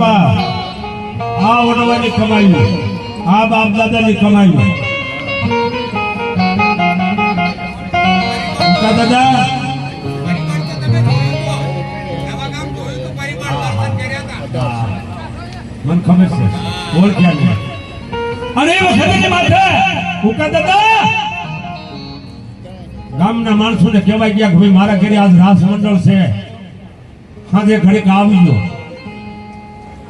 બાપા, આ ઓડવાની કમાઈ આ બાપ દાદાની કમાઈ દાદા. મન ખબર છે. ઓળખ્યા નહીં અને એ વખતે માથે. ઉકા દાદા. ગામના માણસોને કહેવાય ગયા કે ભાઈ, મારા ઘરે આજ રાસ મંડળ છે. સાંજે ઘડીક આવજો પણ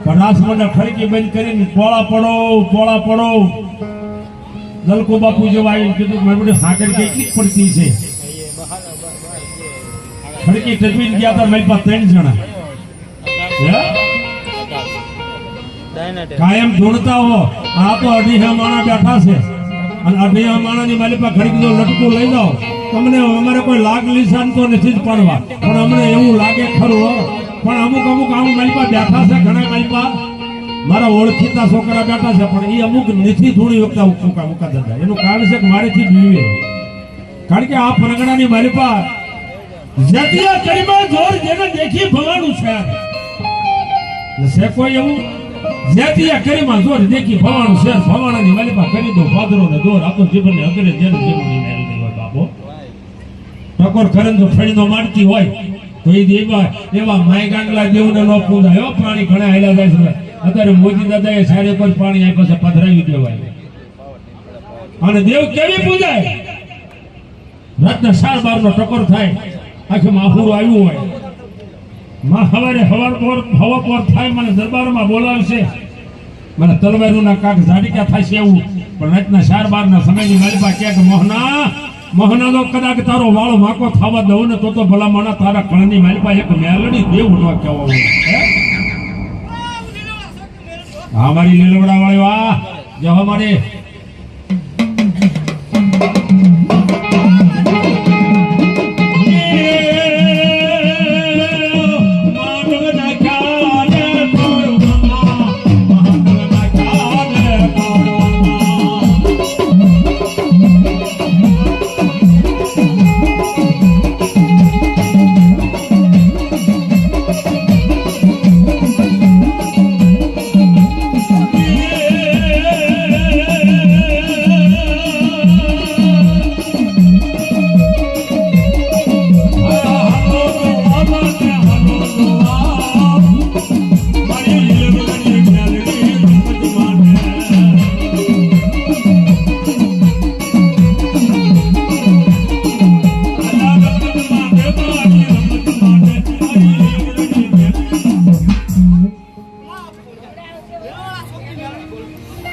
મંડળ ખડકી બંધ કરીને પોળા પડો પોળા પડો. લલકો બાપુ જેવા આવીને કીધું સાકર કેટલી પડતી છે. ખડકી ટપીને ગયા હતા મારી પાસે ત્રણ જણા? કાયમ જોડતા હો. આ તો અઢીહા માણા બેઠા છે. અને અઢીહા માણાની મારી પાસે ઘડીક જો લટકું લઈ જાઓ. તમને અમારે કોઈ લાગ લીસાન તો નથી જ પડવા. પણ અમને એવું લાગે ખરું. પણ અમુક અમુક આમ માલિકા બેઠા છે, ઘણા માલિકા મારા ઓળખીતા છોકરા બેઠા છે, પણ એ અમુક નથી થોડી વખત મૂકા મૂકા દાદા એનું કારણ છે કે મારેથી બીવે. કારણ કે આ પરગણાની મારી પાસે જતિયા કરીમાં જોર જેને દેખી ભવાનું છે. છે કોઈ એવું? જ્યાંથી કરીમાં જોર દેખી ભવાનું છે. ભવાણાની માલિકા કરી દો પાદરો ને દોર, આ જીવન જીવનને અગરે જેને હોય બાપો. ટકોર કરે ને જો ફળીનો મારતી હોય. ટકોર થાય. આખે માફુરું આવ્યું હોય. માં હવારે હવાર પોર હવા પોર થાય, મને દરબારમાં બોલાવશે. મને તલવારનું કાક ઝાડીકા થશે એવું. પણ રાતના સાર બાર ના સમયની ની કહે કે મોહના મોહના તો કદાચ તારો વાળો વાંકો થવા દઉં ને તો તો ભલા માણા તારા કણની પાસે એક મેલડી દેવ ન કહેવા હા? મારી લીલવડા વાળી વાહ જો અમારે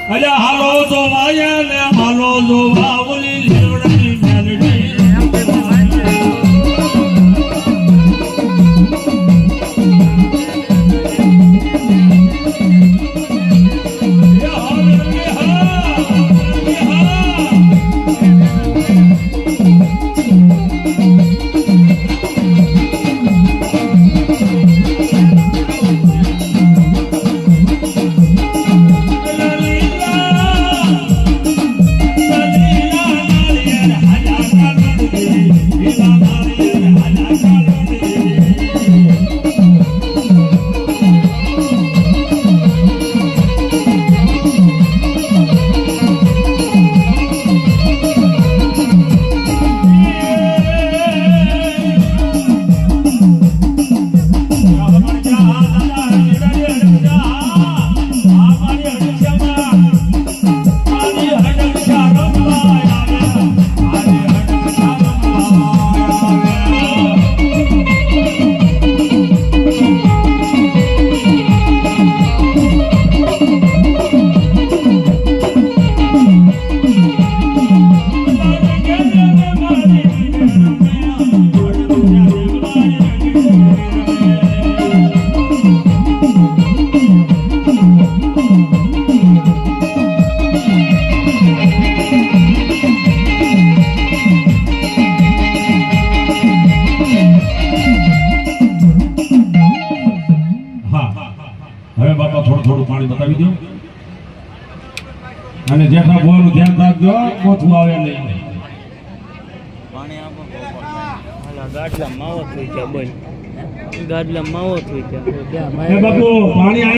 અરે હાલો તો વાયા ને હાલો તો વાવલી લેવડાની પાણી બતાવી દો અને જેઠા બોલનું ધ્યાન રાખજો કોથું આવે નહીં. ગાડલા માવો થઈ ગયા બોલ. ગાડલા માવો થઈ ગયા. બાપુ પાણી